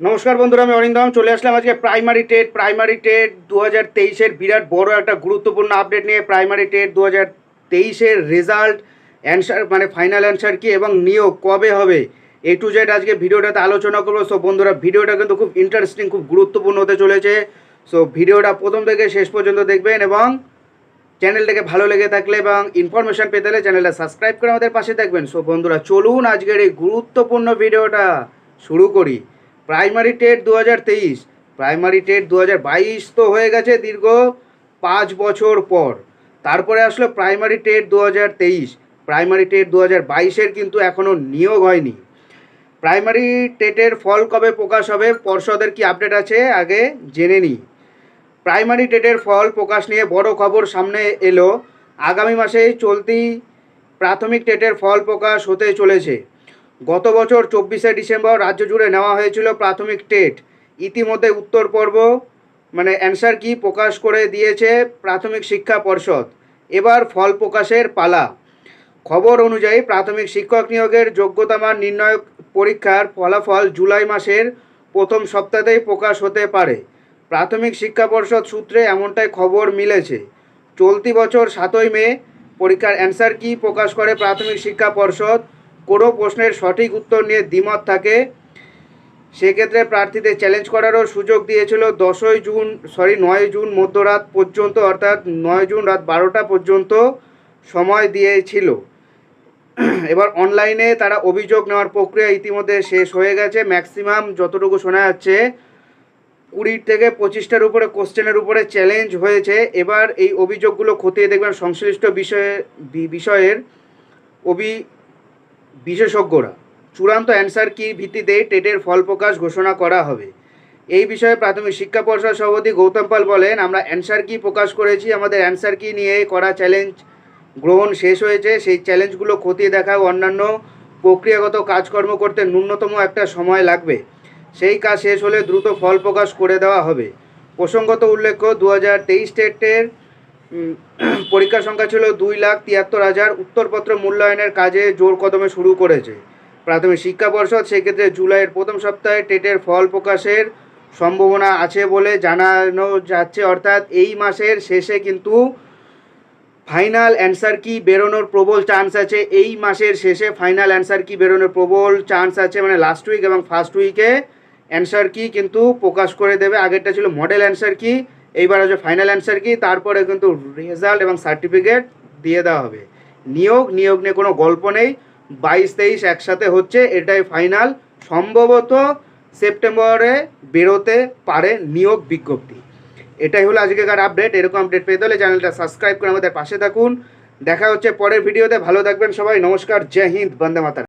নমস্কার বন্ধুরা, আমি অরিন্দম চলে আসলাম আজকে প্রাইমারি টেট প্রাইমারি টেট দু হাজার তেইশের বিরাট বড় একটা গুরুত্বপূর্ণ আপডেট নিয়ে প্রাইমারি টেট দু হাজার তেইশের রেজাল্ট অ্যান্সার মানে ফাইনাল অ্যান্সার কি এবং নিয়োগ কবে হবে? এ টু জেড আজকে ভিডিওটাতে আলোচনা করব। সো বন্ধুরা, ভিডিওটা কিন্তু খুব ইন্টারেস্টিং খুব গুরুত্বপূর্ণ হতে চলেছে। সো ভিডিওটা প্রথম থেকে শেষ পর্যন্ত দেখবেন এবং চ্যানেলটাকে ভালো লেগে থাকলে এবং ইনফরমেশন পেতে হলে চ্যানেলটা সাবস্ক্রাইব করে আমাদের পাশে থাকবেন। সো বন্ধুরা, চলুন আজকের এই গুরুত্বপূর্ণ ভিডিওটা শুরু করি। প্রাইমারি টেট দু হাজার তেইশ। প্রাইমারি টেট দু হাজার বাইশ তো হয়ে গেছে দীর্ঘ পাঁচ বছর পর। তারপরে আসলো প্রাইমারি টেট দু হাজার তেইশ। প্রাইমারি টেট দু হাজার বাইশের কিন্তু এখনও নিয়োগ হয়নি। প্রাইমারি টেটের ফল কবে প্রকাশ হবে পর্ষদের কি আপডেট আছে আগে জেনে নিই। প্রাইমারি টেটের ফল প্রকাশ নিয়ে বড় খবর সামনে এলো। আগামী মাসে চলতি প্রাথমিক টেটের ফল প্রকাশ হতে চলেছে। গত বছর চব্বিশে ডিসেম্বর রাজ্য জুড়ে নেওয়া হয়েছিল প্রাথমিক টেট। ইতিমধ্যে উত্তর পর্ব মানে অ্যান্সার কি প্রকাশ করে দিয়েছে প্রাথমিক শিক্ষা পর্ষদ। এবার ফল প্রকাশের পালা। খবর অনুযায়ী প্রাথমিক শিক্ষক নিয়োগের যোগ্যতা মান নির্ণয় পরীক্ষার ফলাফল জুলাই মাসের প্রথম সপ্তাহতেই প্রকাশ হতে পারে। প্রাথমিক শিক্ষা পর্ষদ সূত্রে এমনটাই খবর মিলেছে। চলতি বছর সাতই মে পরীক্ষার অ্যান্সার কি প্রকাশ করে প্রাথমিক শিক্ষা পর্ষদ? কোনো প্রশ্নের সঠিক উত্তর নিয়ে দ্বিমত থাকে, সেক্ষেত্রে প্রার্থীদের চ্যালেঞ্জ করারও সুযোগ দিয়েছিল দশই জুন সরি নয় জুন মধ্যরাত পর্যন্ত, অর্থাৎ নয় জুন রাত বারোটা পর্যন্ত সময় দিয়েছিল। এবার অনলাইনে তারা অভিযোগ নেওয়ার প্রক্রিয়া ইতিমধ্যে শেষ হয়ে গেছে। ম্যাক্সিমাম যতটুকু শোনা যাচ্ছে কুড়ির থেকে পঁচিশটার উপরে কোশ্চেনের উপরে চ্যালেঞ্জ হয়েছে। এবার এই অভিযোগগুলো খতিয়ে দেখবেন সংশ্লিষ্ট বিষয়ে বিষয়ের অভি বিশেষজ্ঞরা। চূড়ান্ত অ্যান্সার কি ভিত্তিতে টেটের ফল প্রকাশ ঘোষণা করা হবে? এই বিষয়ে প্রাথমিক শিক্ষা পর্ষদ সভাপতি গৌতম পাল বলেন, আমরা অ্যান্সার কি প্রকাশ করেছি, আমাদের অ্যান্সার কি নিয়ে করা চ্যালেঞ্জ গ্রহণ শেষ হয়েছে, সেই চ্যালেঞ্জগুলো খতিয়ে দেখা অন্যান্য প্রক্রিয়াগত কাজকর্ম করতে ন্যূনতম একটা সময় লাগবে। সেই কাজ শেষ হলে দ্রুত ফল প্রকাশ করে দেওয়া হবে। প্রসঙ্গত উল্লেখ্য দু হাজার তেইশ টেটের পরীক্ষার সংখ্যা ছিল দুই লাখ তিয়াত্তর হাজার উত্তরপত্র মূল্যায়নের কাজে জোর কদমে শুরু করেছে। প্রাথমিক শিক্ষা পর্ষদ সেক্ষেত্রে জুলাইয়ের প্রথম সপ্তাহে টেটের ফল প্রকাশের সম্ভাবনা আছে বলে জানানো যাচ্ছে। অর্থাৎ এই মাসের শেষে কিন্তু ফাইনাল অ্যান্সার কি বেরোনোর প্রবল চান্স আছে। এই মাসের শেষে ফাইনাল অ্যান্সার কি বেরোনোর প্রবল চান্স আছে মানে লাস্ট উইক এবং ফার্স্ট উইকে অ্যান্সার কি কিন্তু প্রকাশ করে দেবে। আগেরটা ছিল মডেল অ্যান্সার কি এইবার আছে ফাইনাল অ্যান্সার কি? তারপরে কিন্তু রেজাল্ট এবং সার্টিফিকেট দিয়ে দেওয়া হবে। নিয়োগ নিয়োগ নিয়ে কোনো গল্প নেই। বাইশ, তেইশ একসাথে হচ্ছে, এটাই ফাইনাল সম্ভবত সেপ্টেম্বরে বেরোতে পারে নিয়োগ বিজ্ঞপ্তি। এটাই হলো আজকেকার আপডেট এরকম আপডেট পেতে হলে চ্যানেলটা সাবস্ক্রাইব করে আমাদের পাশে থাকুন। দেখা হচ্ছে পরের ভিডিওতে ভালো থাকবেন সবাই। নমস্কার। জয় হিন্দ। বন্দে মাতার